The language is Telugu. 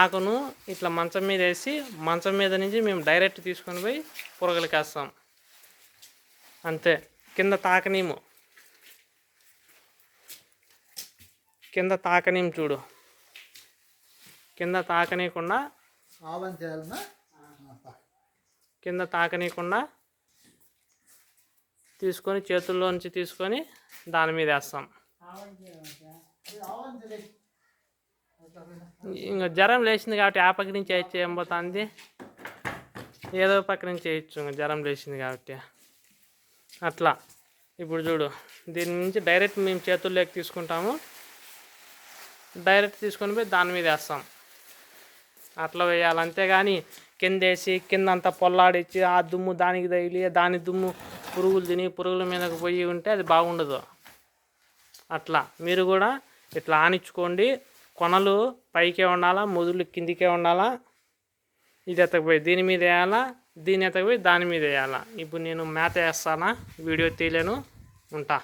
ఆకును ఇట్లా మంచం మీద వేసి మంచం మీద నుంచి మేము డైరెక్ట్ తీసుకొని పోయి పురగలికి వేస్తాం అంతే. కింద తాకనీము. కింద తాకనీము చూడు. కింద తాకనీయకుండా కింద తాకనీయకుండా తీసుకొని చేతుల్లో నుంచి తీసుకొని దాని మీద వేస్తాం. ఇంకా జ్వరం లేచింది కాబట్టి ఆ పక్క నుంచి వేయచ్చు ఏం పోతుంది? ఏదో పక్క నుంచి వేయచ్చు ఇంకా జ్వరం లేచింది కాబట్టి. అట్లా. ఇప్పుడు చూడు దీని నుంచి డైరెక్ట్ మేము చేతుల్లోకి తీసుకుంటాము. డైరెక్ట్ తీసుకొని పోయి దాని మీద వేస్తాం. అట్లా వేయాలి. అంతేగాని కింద వేసి కింద అంతా పొల్లాడిచ్చి ఆ దుమ్ము దానికి తగిలి దాని దుమ్ము పురుగులు తిని పురుగుల మీదకి పోయి ఉంటే అది బాగుండదు. అట్లా. మీరు కూడా ఇట్లా ఆనించుకోండి కొనలు పైకే ఉండాలా మొదలు కిందికే ఉండాలా ఇది ఎత్తకపోయి దీని మీద వేయాలా దీని ఎత్తకపోయి దాని మీద వేయాలా. ఇప్పుడు నేను మేత వేస్తానా? వీడియో తీయలేను ఉంటా.